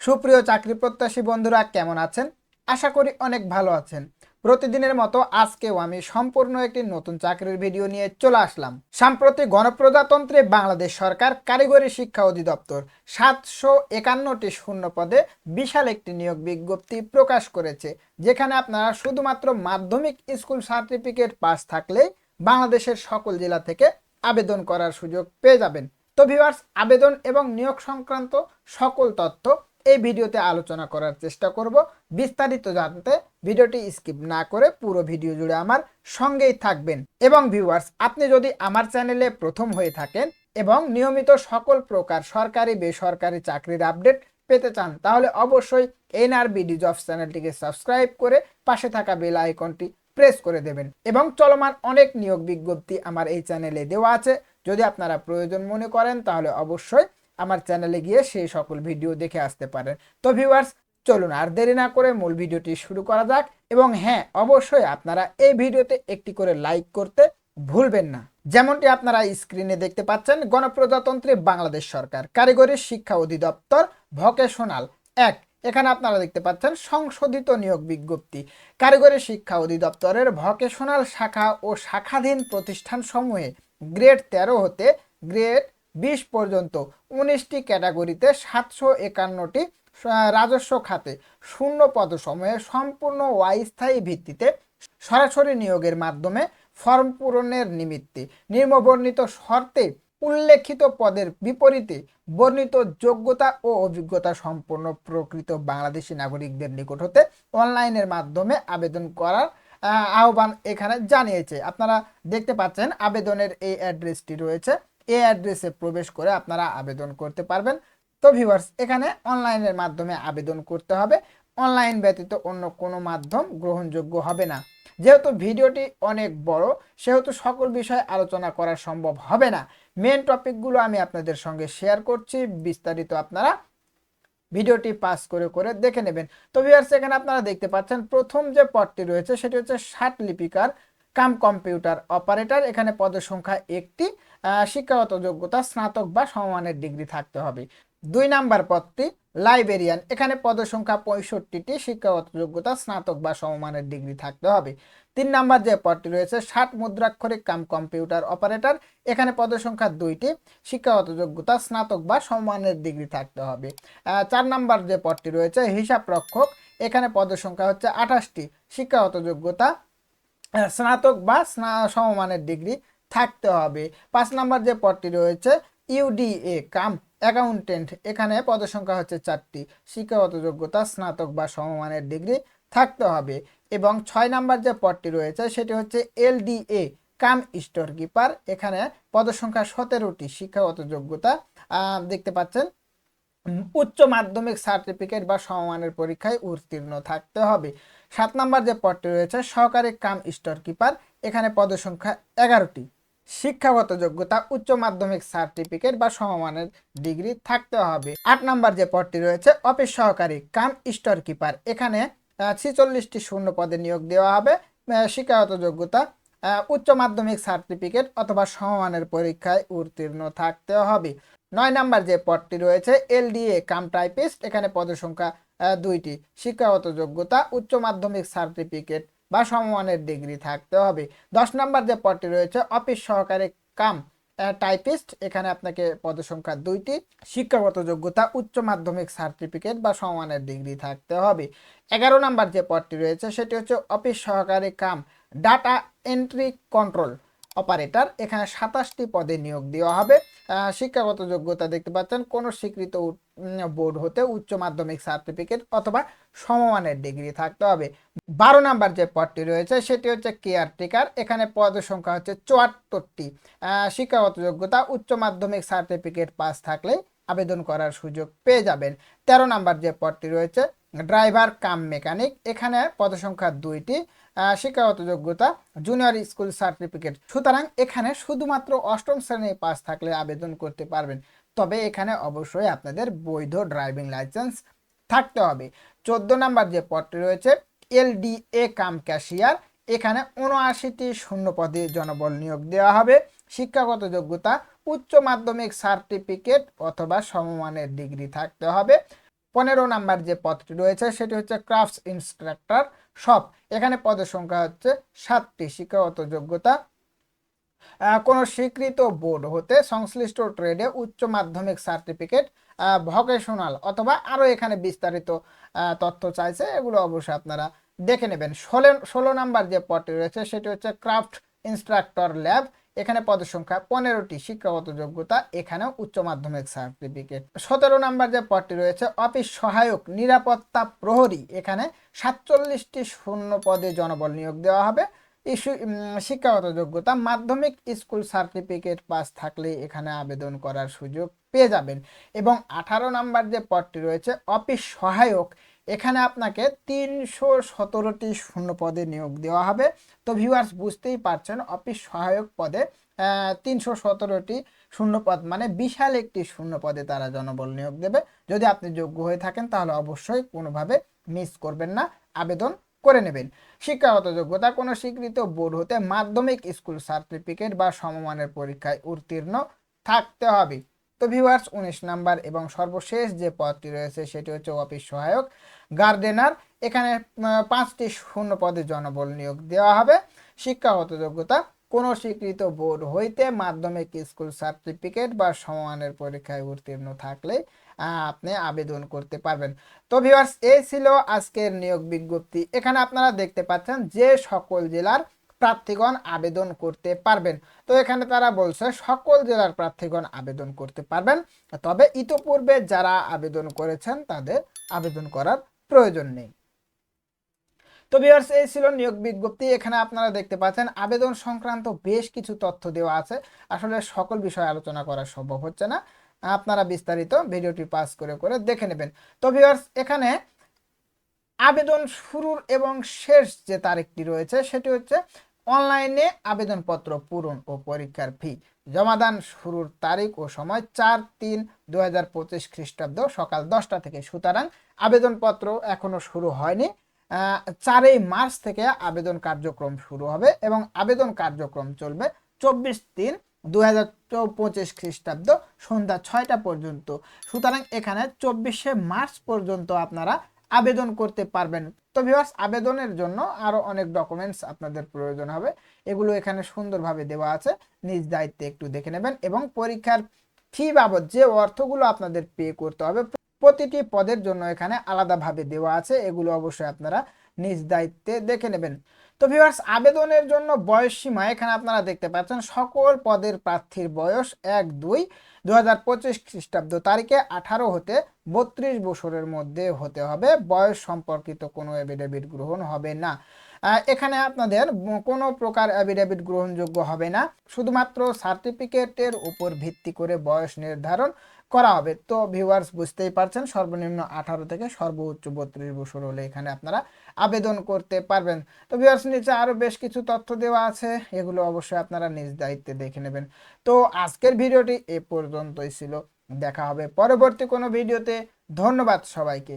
সুপ্রিয় চাকরি প্রত্যাশী বন্ধুরা, কেমন আছেন? আশা করি অনেক ভালো আছেন। প্রতিদিনের মতো আজকেও আমি সম্পূর্ণ একটি নতুন চাকরির ভিডিও নিয়ে চলে আসলাম। সাম্প্রতিক গণপ্রজাতন্ত্রে বাংলাদেশ সরকার কারিগরি শিক্ষা অধিদপ্তর সাতশো একান্নটি শূন্য পদে বিশাল একটি নিয়োগ বিজ্ঞপ্তি প্রকাশ করেছে, যেখানে আপনারা শুধুমাত্র মাধ্যমিক স্কুল সার্টিফিকেট পাস থাকলেই বাংলাদেশের সকল জেলা থেকে আবেদন করার সুযোগ পেয়ে যাবেন। তো ভিউয়ার্স আবেদন এবং নিয়োগ সংক্রান্ত সকল তথ্য এই ভিডিওতে আলোচনা করার চেষ্টা করব। বিস্তারিত জানতে ভিডিওটি স্কিপ না করে পুরো ভিডিও জুড়ে আমার সঙ্গেই থাকবেন। এবং ভিউয়ার্স আপনি যদি আমার চ্যানেলে প্রথম হয়ে থাকেন এবং নিয়মিত সকল প্রকার সরকারি, বেসরকারি চাকরির আপডেট পেতে চান, তাহলে অবশ্যই এনআরবিডি জবস চ্যানেলটিকে সাবস্ক্রাইব করে পাশে থাকা বেল আইকনটি প্রেস করে দেবেন। এবং চলমান অনেক নিয়োগ বিজ্ঞপ্তি আমার এই চ্যানেলে দেওয়া আছে। যদি আপনারা প্রয়োজন মনে করেন, তাহলে অবশ্যই আমার চ্যানেলে গিয়ে সেই সকল ভিডিও দেখে আসতে পারেন। তো ভিউয়ার্স চলুন আর দেরি না করে মূল ভিডিওটি শুরু করা যাক এবং হ্যাঁ অবশ্যই আপনারা এই ভিডিওতে একটি করে লাইক করতে ভুলবেন না। যেমনটি আপনারা স্ক্রিনে দেখতে পাচ্ছেন, গণপ্রজাতন্ত্রী বাংলাদেশ সরকার, কারিগরি শিক্ষা অধিদপ্তর ভকেশনাল এক। এখানে আপনারা দেখতে পাচ্ছেন, সংশোধিত নিয়োগ বিজ্ঞপ্তি। কারিগরি শিক্ষা অধিদপ্তরের ভকেশনাল শাখা ও শাখাধীন প্রতিষ্ঠান সমূহে গ্রেড তেরো হতে গ্রেড বিশ পর্যন্ত উনিশটি ক্যাটাগরিতে সাতশো একান্নটি রাজস্ব খাতে শূন্য পদসমূহে সম্পূর্ণ অস্থায়ী ভিত্তিতে সরাসরি নিয়োগের মাধ্যমে ফর্ম পূরণের নিমিত্তে নিম্নবর্ণিত শর্তে উল্লেখিত পদের বিপরীতে বর্ণিত যোগ্যতা ও অভিজ্ঞতা সম্পন্ন প্রকৃত বাংলাদেশি নাগরিকদের নিকট হতে অনলাইনের মাধ্যমে আবেদন করার আহ্বান এখানে জানিয়েছে। আপনারা দেখতে পাচ্ছেন আবেদনের এই অ্যাড্রেসটি রয়েছে এই অ্যাড্রেসে প্রবেশ করে আপনারা আবেদন করতে পারবেন। তো ভিউয়ার্স এখানে অনলাইনের মাধ্যমে আবেদন করতে হবে। অনলাইন ব্যতীত অন্য কোনো মাধ্যম গ্রহণযোগ্য হবে না। যেহেতু ভিডিওটি অনেক বড়, সেহেতু সকল বিষয় আলোচনা করা সম্ভব হবে না। মেন টপিকগুলো আমি আপনাদের সঙ্গে শেয়ার করছি, বিস্তারিত আপনারা ভিডিওটি পাস করে করে দেখে নেবেন। তো ভিউয়ার্স এখানে আপনারা দেখতে পাচ্ছেন প্রথম যে পদটি রয়েছে, সেটি হচ্ছে ষাট লিপিকার কাম কম্পিউটার অপারেটর, এখানে পদের সংখ্যা একটি শিক্ষাগত যোগ্যতা, স্নাতক বা সমমানের ডিগ্রি থাকতে হবে। দুই নাম্বার পদটি, লাইব্রেরিয়ান, এখানে পদের সংখ্যা পঁয়ষট্টিটি, শিক্ষাগত যোগ্যতা, স্নাতক বা সমমানের ডিগ্রি থাকতে হবে। তিন নাম্বার যে পদটি রয়েছে, ষাট মুদ্রাক্ষরিক কাম কম্পিউটার অপারেটর, এখানে পদের সংখ্যা দুইটি, শিক্ষাগত যোগ্যতা, স্নাতক বা সমমানের ডিগ্রি থাকতে হবে। চার নাম্বার যে পদটি রয়েছে হিসাব রক্ষক এখানে পদের সংখ্যা হচ্ছে আঠাশটি, শিক্ষাগত যোগ্যতা স্নাতক বা সমমানের ডিগ্রি থাকতে হবে। পাঁচ নাম্বার যে পদটি রয়েছে ইউডিএ কাম অ্যাকাউন্টেন্ট। এখানে পদের সংখ্যা হচ্ছে চারটি। শিক্ষাগত যোগ্যতা, স্নাতক বা সমমানের ডিগ্রি থাকতে হবে। এবং ছয় নাম্বার যে পদটি রয়েছে, সেটি হচ্ছে এলডিএ কাম স্টোর কিপার এখানে পদসংখ্যা সতেরোটি, শিক্ষাগত যোগ্যতা দেখতে পাচ্ছেন উচ্চ মাধ্যমিক সার্টিফিকেট বা সমমানের পরীক্ষায় উত্তীর্ণ থাকতে হবে। সাত নম্বর যে পদটি রয়েছে, সহকারী কাম স্টোর কিপার, এখানে পদসংখ্যা এগারোটি। শিক্ষাগত যোগ্যতা, উচ্চ মাধ্যমিক সার্টিফিকেট বা সমমানের ডিগ্রি থাকতে হবে। আট নম্বর যে পদটি রয়েছে, অফিস সহকারী কাম স্টোর কিপার, এখানে ছিচল্লিশটি শূন্য পদে নিয়োগ দেওয়া হবে। শিক্ষাগত যোগ্যতা উচ্চ মাধ্যমিক সার্টিফিকেট অথবা সমমানের পরীক্ষায় উত্তীর্ণ থাকতে হবে। নয় নাম্বার যে পদটি রয়েছে, এলডিএ কাম টাইপিস্ট, এখানে পদের সংখ্যা দুইটি। শিক্ষাগত যোগ্যতা, উচ্চ মাধ্যমিক সার্টিফিকেট বা সমমানের ডিগ্রি থাকতে হবে। দশ নম্বর যে পদটি রয়েছে, অফিস সহকারী কাম টাইপিস্ট। এখানে আপনাকে পদসংখ্যা দুইটি, শিক্ষাগত যোগ্যতা, উচ্চ মাধ্যমিক সার্টিফিকেট বা সমমানের ডিগ্রি থাকতে হবে। এগারো নম্বর যে পদটি রয়েছে, সেটি হচ্ছে অফিস সহকারী কাম, ডাটা এন্ট্রি কন্ট্রোল। অপারেটর। এখানে সাতাশটি পদে নিয়োগ দেওয়া হবে। শিক্ষাগত যোগ্যতা দেখতে পাচ্ছেন, কোন স্বীকৃত বোর্ড হতে উচ্চ মাধ্যমিক সার্টিফিকেট অথবা সমমানের ডিগ্রি থাকতে হবে। বারো নাম্বার যে পদটি রয়েছে, সেটি হচ্ছে কেয়ারটেকার। এখানে পদের সংখ্যা হচ্ছে চুয়াত্তরটি। শিক্ষাগত যোগ্যতা, উচ্চ মাধ্যমিক সার্টিফিকেট পাস থাকলে আবেদন করার সুযোগ পেয়ে যাবেন। তেরো নাম্বার যে পদটি রয়েছে, ড্রাইভার কাম মেকানিক। এখানে পদসংখ্যা দুইটি শিক্ষাগত যোগ্যতা, জুনিয়র স্কুল সার্টিফিকেট। সুতরাং এখানে শুধুমাত্র অষ্টম শ্রেণি পাস থাকলে আবেদন করতে পারবেন। তবে এখানে অবশ্যই আপনাদের বৈধ ড্রাইভিং লাইসেন্স থাকতে হবে। চোদ্দ নাম্বার যে পদটি রয়েছে, এলডিএ কাম ক্যাশিয়ার। এখানে উনআশিটি শূন্য পদে জনবল নিয়োগ দেওয়া হবে। শিক্ষাগত যোগ্যতা উচ্চ মাধ্যমিক সার্টিফিকেট অথবা সমমানের ডিগ্রি থাকতে হবে। পনেরো নাম্বার যে পদটি রয়েছে, সেটি হচ্ছে ক্রাফটস ইনস্ট্রাক্টর সব এখানে পদের সংখ্যা হচ্ছে সাতটি, শিক্ষাগত যোগ্যতা। কোনো স্বীকৃত বোর্ড হতে সংশ্লিষ্ট ট্রেডে উচ্চ মাধ্যমিক সার্টিফিকেট ভকেশনাল অথবা আরও এখানে বিস্তারিত তথ্য চাইছে, এগুলো অবশ্যই আপনারা দেখে নেবেন। ষোলো ষোলো নাম্বার যে পদটি রয়েছে, সেটি হচ্ছে ক্রাফট ইনস্ট্রাক্টর ল্যাব এখানে পদের সংখ্যা পনেরোটি, শিক্ষাগত যোগ্যতা এখানেও উচ্চ মাধ্যমিক সার্টিফিকেট। সতেরো নাম্বার যে পদটি রয়েছে, অফিস সহায়ক নিরাপত্তা প্রহরী, এখানে সাতচল্লিশটি শূন্য পদে জনবল নিয়োগ দেওয়া হবে। শিক্ষাগত যোগ্যতা, মাধ্যমিক স্কুল সার্টিফিকেট পাস থাকলে এখানে আবেদন করার সুযোগ পেয়ে যাবেন। এবং আঠারো নাম্বার যে পদটি রয়েছে, অফিস সহায়ক এখানে আপনাকে তিনশো সতেরোটি শূন্য পদে নিয়োগ দেওয়া হবে। তো ভিউয়ার্স বুঝতেই পারছেন অফিস সহায়ক পদে তিনশো সতেরোটি শূন্য পদ মানে বিশাল একটি শূন্য পদে তারা জনবল নিয়োগ দেবে। যদি আপনি যোগ্য হয়ে থাকেন, তাহলে অবশ্যই কোনোভাবে মিস করবেন না, আবেদন করে নেবেন। শিক্ষাগত যোগ্যতা কোনো স্বীকৃত বোর্ড হতে মাধ্যমিক স্কুল সার্টিফিকেট বা সমমানের পরীক্ষায় উত্তীর্ণ থাকতে হবে। তো ভিউয়ার্স উনিশ নাম্বার এবং সর্বশেষ যে পদটি রয়েছে, সেটি হচ্ছে অফিস সহায়ক গার্ডেনার এখানে পাঁচটি শূন্য পদে জনবল নিয়োগ দেওয়া হবে। শিক্ষাগত যোগ্যতা, কোনো স্বীকৃত বোর্ড হইতে মাধ্যমিক স্কুল সার্টিফিকেট বা সমমানের পরীক্ষায় উত্তীর্ণ থাকলে আপনি আবেদন করতে পারবেন। তো ভিউয়ার্স এই ছিল আজকের নিয়োগ বিজ্ঞপ্তি। এখানে আপনারা দেখতে পাচ্ছেন যে সকল জেলার প্রার্থীগণ আবেদন করতে পারবেন। তো এখানে তারা বলছে, সকল জেলার প্রার্থীগণ আবেদন করতে পারবেন। তবে ইতোপূর্বে যারা আবেদন করেছেন, তাদের আবেদন করার প্রয়োজন নেই। তো ভিউয়ার্স এই ছিল নিয়োগ বিজ্ঞপ্তি। এখানে আপনারা দেখতে পাচ্ছেন, আবেদন সংক্রান্ত বেশ কিছু তথ্য দেওয়া আছে। আসলে সকল বিষয় আলোচনা করা সম্ভব হচ্ছে না। আপনারা বিস্তারিত ভিডিওটি পাস করে করে দেখে নেবেন। তো ভিউয়ার্স এখানে আবেদন শুরুর এবং শেষ যে তারিখটি রয়েছে, সেটি হচ্ছে অনলাইনে আবেদনপত্র পূরণ ও পরীক্ষার ফি জমাদান শুরুর তারিখ ও সময় চার তিন দু হাজার পঁচিশ খ্রিস্টাব্দ সকাল দশটা থেকে। সুতরাং আবেদনপত্র এখনও শুরু হয়নি। চারই মার্চ থেকে আবেদন কার্যক্রম শুরু হবে এবং আবেদন কার্যক্রম চলবে চব্বিশ তিন দু হাজার পঁচিশ খ্রিস্টাব্দ সন্ধ্যা ছয়টা পর্যন্ত। সুতরাং এখানে চব্বিশে মার্চ পর্যন্ত আপনারা আবেদন করতে পারবেন। তো ভিউয়ার্স আবেদনের জন্য আরও অনেক ডকুমেন্টস আপনাদের প্রয়োজন হবে। এগুলো এখানে সুন্দরভাবে দেওয়া আছে। নিজ দায়িত্বে একটু দেখে নেবেন এবং পরীক্ষার ফি বাবদ যে অর্থগুলো আপনাদের পে করতে হবে, প্রতিটি পদের জন্য এখানে আলাদাভাবে দেওয়া আছে। এগুলো অবশ্যই আপনারা নিজ দায়িত্বে দেখে নেবেন। তো ভিউয়ার্স আবেদনের জন্য বয়স সীমা এখানে আপনারা দেখতে পাচ্ছেন। সকল পদের প্রার্থীর বয়স এক, দুই। দু হাজার পঁচিশ খ্রিস্টাব্দ তারিখে আঠারো হতে বত্রিশ বছরের মধ্যে হতে হবে। বয়স সম্পর্কিত কোনো এভিডেভিট গ্রহণ হবে না। এখানে আপনাদের কোনো প্রকার অ্যাভিডেভিট গ্রহণযোগ্য হবে না। শুধুমাত্র সার্টিফিকেটের উপর ভিত্তি করে বয়স নির্ধারণ করা হবে। তো ভিউয়ার্স বুঝতেই পারছেন, সর্বনিম্ন আঠারো থেকে সর্বোচ্চ বত্রিশ বছর হলে এখানে আপনারা আবেদন করতে পারবেন। তো ভিউয়ার্স নিচে আরও বেশ কিছু তথ্য দেওয়া আছে, এগুলো অবশ্যই আপনারা নিজ দায়িত্বে দেখে নেবেন। তো আজকের ভিডিওটি এ পর্যন্তই ছিল। দেখা হবে পরবর্তী কোনো ভিডিওতে। ধন্যবাদ সবাইকে।